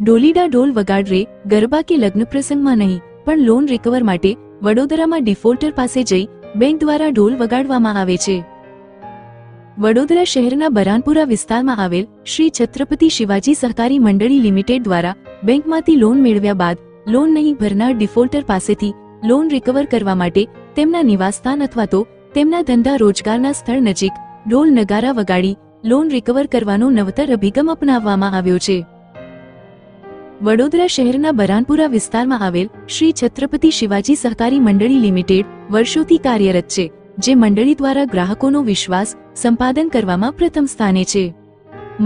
ડોલીડા ઢોલ વગાડ રે ગરબા કે લગ્ન પ્રસંગમાં નહીં, પણ લોન રિકવર માટે વડોદરામાં ડિફોલ્ટર પાસે જઈ બેંક દ્વારા ઢોલ વગાડવામાં આવે છે. વડોદરા શહેરના બરાનપુરા વિસ્તારમાં આવેલ શ્રી છત્રપતિ શિવાજી સહકારી મંડળી લિમિટેડ દ્વારા બેંકમાંથી લોન મેળવ્યા બાદ લોન નહીં ભરનાર ડિફોલ્ટર પાસેથી લોન રિકવર કરવા માટે તેમના નિવાસસ્થાન અથવા તો તેમના ધંધા રોજગારના સ્થળ નજીક ઢોલ નગારા વગાડી લોન રિકવર કરવાનો નવતર અભિગમ અપનાવવામાં આવ્યો છે. વડોદરા શહેરના બરાનપુરા વિસ્તારમાં આવેલ શ્રી છત્રપતિ શિવાજી સહકારી મંડળી લિમિટેડ વર્ષોથી કાર્યરત છે, જે મંડળી દ્વારા ગ્રાહકોનો વિશ્વાસ સંપાદન કરવામાં પ્રથમ સ્થાને છે.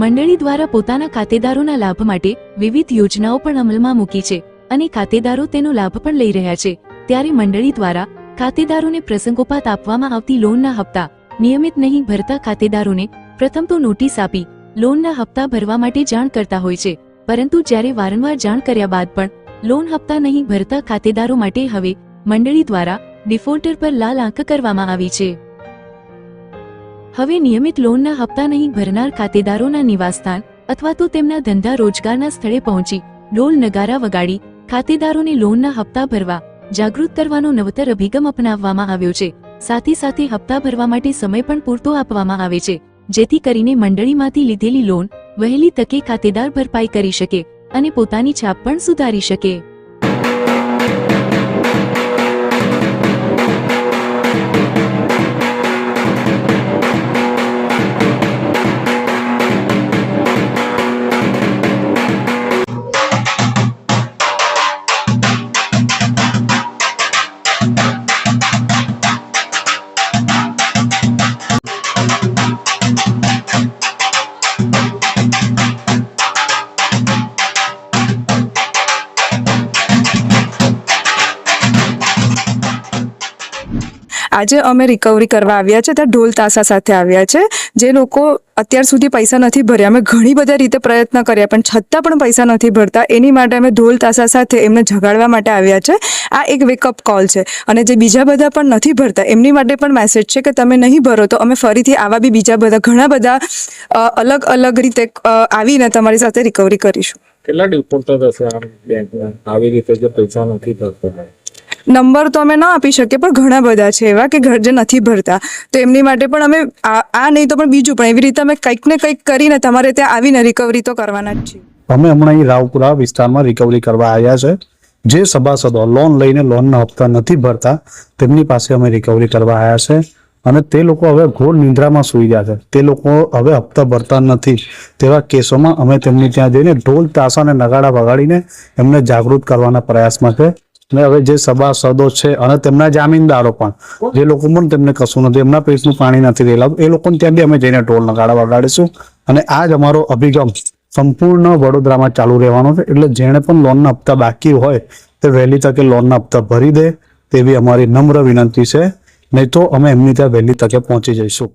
મંડળી દ્વારા પોતાના ખાતેદારોના લાભ માટે વિવિધ યોજનાઓ પણ અમલમાં મૂકી છે અને ખાતેદારો તેનો લાભ પણ લઈ રહ્યા છે. ત્યારે મંડળી દ્વારા ખાતેદારોને પ્રસંગોપાત આપવામાં આવતી લોનના હપ્તા નિયમિત નહીં ભરતા ખાતેદારોને પ્રથમ તો નોટિસ આપી, લોનના હપ્તા ભરવા માટે જાણ કરતા હોય છે. પરંતુ જ્યારે વારંવાર જાણ કર્યા બાદ પણ લોન હપ્તા નહીં ભરતા ખાતેદારો માટે હવે મંડળી દ્વારા ડિફોલ્ટર પર લાલ આંક કરવામાં આવી છે. હવે નિયમિત લોનના હપ્તા નહીં ભરનાર ખાતેદારોના નિવાસસ્થાન અથવા તો તેમના ધંધા રોજગારના સ્થળે પહોંચી ઢોલ નગારા વગાડી ખાતેદારોને લોનના હપ્તા ભરવા જાગૃત કરવાનો નવતર અભિગમ અપનાવવામાં આવ્યો છે. સાથે સાથે હપ્તા ભરવા માટે સમય પણ પૂરતો આપવામાં આવે છે. જેથી કરીને મંડળીમાંથી લીધેલી લોન વહેલી તકે ખાતેદાર ભરપાઈ કરી શકે અને પોતાની છાપ પણ સુધારી શકે. આજે અમે રિકવરી કરવા આવ્યા છે, ત્યાં ઢોલ તાસા સાથે આવ્યા છે. જે લોકો અત્યાર સુધી પૈસા નથી ભર્યા. અમે ઘણી બધા રીતે પ્રયત્ન કર્યા, પણ છતાં પણ પૈસા નથી ભરતા. એની માટે અમે ઢોલ તાસા સાથે એમને જગાડવા માટે આવ્યા છે. આ એક વેકઅપ કોલ છે. અને જે બીજા બધા પણ નથી ભરતા, એમની માટે પણ મેસેજ છે કે તમે નહીં ભરો તો અમે ફરીથી આવા બી બીજા બધા, ઘણા બધા અલગ અલગ રીતે આવીને તમારી સાથે રિકવરી કરીશું. કેટલા ડિફોલ્ટર હશે આ બેંકના આવી રીતે જે પૈસા નથી ભરતા? નંબર તો અમે ના આપી શકીએ, પણ ઘણા બધા છે એવા કે ઘર જે નથી ભરતા. તો એમની માટે પણ અમે આ નહીં તો પણ બીજું પણ એવી રીતે અમે કંઈક ને કંઈક કરીને તમારે ત્યાં આવીને રિકવરી તો કરવાના જ છીએ. અમે હમણાં અહીં રાવપુરા વિસ્તારમાં રિકવરી કરવા આવ્યા છે. જે સભાસદો લોન લઈને લોનના હપ્તા નથી ભરતા, તેમની પાસે અમે રિકવરી કરવા આવ્યા છે. અને તે લોકો હવે ઘોર નિંદ્રામાં સૂઈ ગયા છે. તે લોકો હવે હપ્તા ભરતા નથી. તેવા કેસોમાં અમે તેમની ત્યાં જઈને ઢોલ તાસા અને નગાડા વગાડીને એમને જાગૃત કરવાના પ્રયાસમાં છે. અને હવે જે સભાસદો છે અને તેમના જામીનદારો પણ જે લોકો પણ તેમને કશું નથી એમના પેટનું પાણી નથી રહેલા એ લોકોને ત્યાં બી અમે જઈને ટોલ નગાડા વગાડીશું. અને આ જ અમારો અભિગમ સંપૂર્ણ વડોદરામાં ચાલુ રહેવાનો છે. એટલે જેણે પણ લોનના હપ્તા બાકી હોય તે વહેલી તકે લોનના હપ્તા ભરી દે તેવી અમારી નમ્ર વિનંતી છે. નહીં તો અમે એમની ત્યાં વહેલી તકે પહોંચી જઈશું.